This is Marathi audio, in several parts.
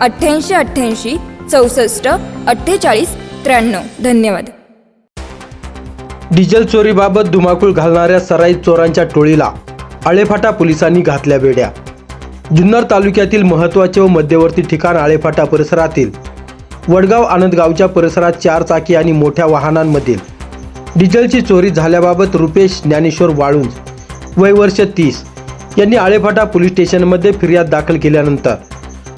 अठ्ठ्याऐंशी अठ्ठ्याऐंशी चौसष्ट अठ्ठेचाळीस त्र्याण्णव. धन्यवाद. डिझेल चोरीबाबत धुमाकूळ घालणाऱ्या सराईत चोरांच्या टोळीला आळेफाटा पोलिसांनी घातल्या बेड्या जुन्नर तालुक्यातील महत्त्वाचे व मध्यवर्ती ठिकाण आळेफाटा परिसरातील वडगाव आनंदगावच्या परिसरात चार चाकी आणि मोठ्या वाहनांमधील डिझेलची चोरी झाल्याबाबत रुपेश ज्ञानेश्वर वाळुंज वय वर्ष तीस यांनी आळेफाटा पोलीस स्टेशनमध्ये फिर्याद दाखल केल्यानंतर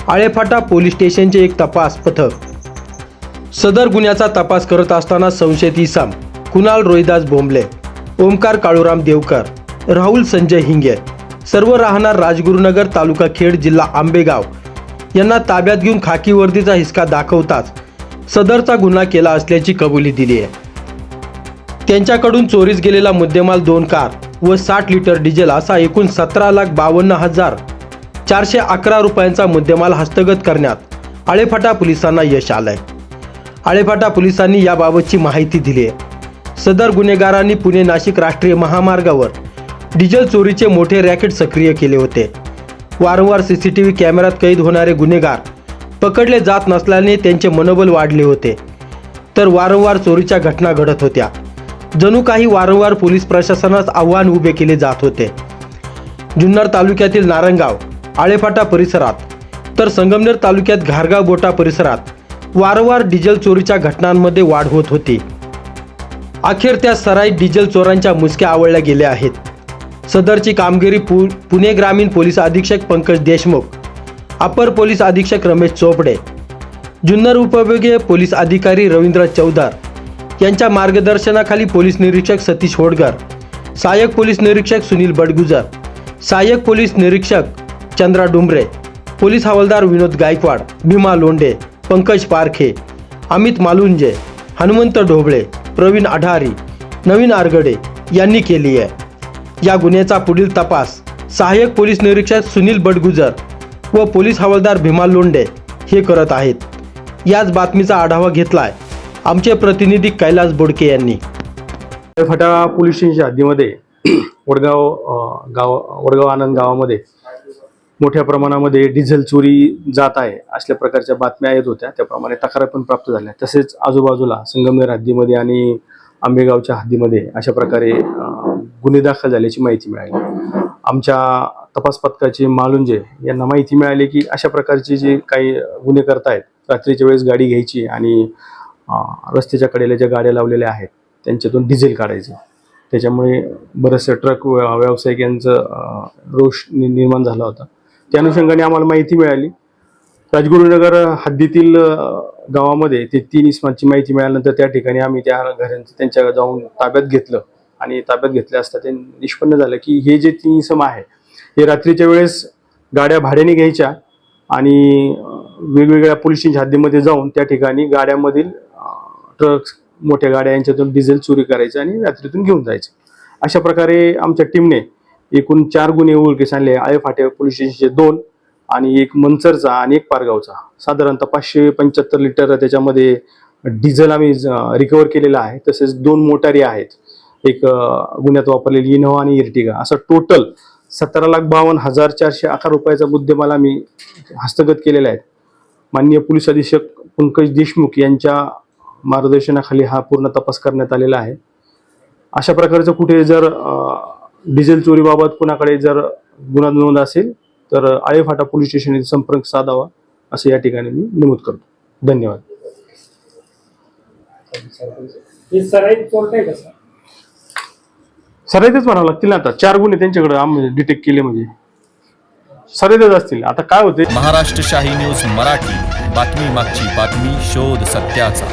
आळेफाटा पोलीस स्टेशनचे एक तपास पथक. सदर गुन्ह्याचा तपास करत असताना संशयित इसाम कुणाल रोहिदास बोंबले ओमकार काळूराम देवकर राहुल संजय हिंगे सर्व राहणार राजगुरुनगर तालुका खेड जिल्हा आंबेगाव यांना ताब्यात घेऊन खाकी वर्दीचा हिसका दाखवताच सदरचा गुन्हा केला असल्याची कबुली दिली आहे. त्यांच्याकडून चोरीस गेलेला मुद्देमाल दोन कार व साठ लिटर डिझेल असा एकूण सतरा लाख बावन्न हजार चारशे अकरा रुपयांचा मुद्देमाल हस्तगत करण्यात आळेफाटा पोलिसांना यश आलंय. आळेफाटा पोलिसांनी याबाबतची माहिती दिली आहे. सदर गुन्हेगारांनी पुणे नाशिक राष्ट्रीय महामार्गावर डिझेल चोरीचे मोठे रॅकेट सक्रिय केले होते. वारंवार सी सी टी व्ही कॅमेऱ्यात कैद होणारे गुन्हेगार पकडले जात नसल्याने त्यांचे मनोबल वाढले होते. तर वारंवार चोरीच्या घटना घडत होत्या. जणू काही वारंवार पोलीस प्रशासनास आव्हान उभे केले जात होते. जुन्नर तालुक्यातील नारंगाव आळेफाटा परिसरात तर संगमनेर तालुक्यात घारगाव बोटा परिसरात वारंवार डिझेल चोरीच्या घटनांमध्ये वाढ होत होती. अखेर त्या सराईत डिझेल चोरांच्या मुसक्या आवळल्या गेल्या आहेत. सदरची कामगिरी पु पुणे ग्रामीण पोलीस अधीक्षक पंकज देशमुख अपर पोलीस अधीक्षक रमेश चोपडे जुन्नर उपविभागीय पोलीस अधिकारी रवींद्र चौदार यांच्या मार्गदर्शनाखाली पोलीस निरीक्षक सतीश होडगर सहाय्यक पोलीस निरीक्षक सुनील बडगुजर सहाय्यक पोलीस निरीक्षक चंद्रा डुंबरे पोलीस हवालदार विनोद गायकवाड भीमा लोंढे पंकज पारखे अमित मालुंजे हनुमंत ढोबळे प्रवीण आढारी नवीन आरगडे यांनी केली आहे. या गुन्ह्याचा पुढील तपास सहाय्यक पोलीस निरीक्षक सुनील बडगुजर व पोलीस हवालदार भीमा लोंढे हे करत आहेत. याच बातमीचा आढावा घेतलाय आमचे प्रतिनिधी कैलास बोडके यांनी. फटा पोलीस स्टेशनच्या हद्दीमध्ये वडगाव गाव वडगाव आनंद गावामध्ये मोठ्या प्रमाणामध्ये डिझेल चोरी जात आहे असल्या प्रकारच्या बातम्या येत होत्या. त्याप्रमाणे तक्रार पण प्राप्त झाल्या. तसेच आजूबाजूला संगमनेर हद्दीमध्ये आणि आंबेगावच्या हद्दीमध्ये अशा प्रकारे गुन्हे दाखल झाल्याची माहिती मिळाली. आमच्या तपास पथकाचे मालुंजे यांना माहिती मिळाली की अशा प्रकारचे जे काही गुन्हे करतायत रात्रीच्या वेळेस गाडी घ्यायची आणि रस्त्याच्या कडेला ज्या गाड्या लावलेल्या आहेत त्यांच्यातून डिझेल काढायचं. त्याच्यामुळे बरेचसे ट्रक व्यावसायिक यांचं रोष नि- निर्माण झाला होता. त्या अनुषंगाने आम्हाला माहिती मिळाली. राजगुरुनगर हद्दीतील गावामध्ये ते तीन इस्मांची माहिती मिळाल्यानंतर त्या ठिकाणी आम्ही त्या घरांचं त्यांच्या जाऊन ताब्यात घेतलं आणि ताब्यात घेतले असता ते निष्पन्न झालं की हे जे तीन इसम आहे हे रात्रीच्या वेळेस गाड्या भाड्याने घ्यायच्या आणि वेगवेगळ्या पोलिसांच्या हद्दीमध्ये जाऊन त्या ठिकाणी गाड्यामधील ट्रक्स मोठ्या गाड्या यांच्यातून डिझेल चोरी करायचं आणि रात्रीतून घेऊन जायचं. अशा प्रकारे आमच्या टीमने एकूण चार गुन्हे उघडकीस आणले आळे फाटे पोलीस स्टेशनचे दोन आणि एक मंचरचा आणि एक पारगावचा. साधारणतः पाचशे पंच्याहत्तर लिटर त्याच्यामध्ये डिझेल आम्ही रिकवर केलेला आहे. तसेच दोन मोटारी आहेत. एक गुन्ह्यात वापरलेली इनोवा आणि इर्टिगा. असं टोटल सतरा लाख बावन्न हजार चारशे अकरा रुपयाचा मुद्देमाल आम्ही हस्तगत केलेला आहे. माननीय पोलीस अधीक्षक पंकज देशमुख यांच्या मार्गदर्शनाखाली हा पूर्ण तपास करण्यात आलेला आहे. अशा प्रकारचं कुठे जर डिझेल चोरीबाबत कुणाकडे जर गुन्हा नोंद असेल तर आळेफाटा पोलीस स्टेशन येथे संपर्क साधावा असं या ठिकाणी मी नमूद करतो. धन्यवाद. हे सराईतच म्हणावं लागतील ना आता. चार गुन्हे त्यांच्याकडे आम्ही डिटेक्ट केले म्हणजे. सराईतच असतील. आता काय होते महाराष्ट्र शाही न्यूज मराठी. बातमी मागची बातमी शोध सत्याचा.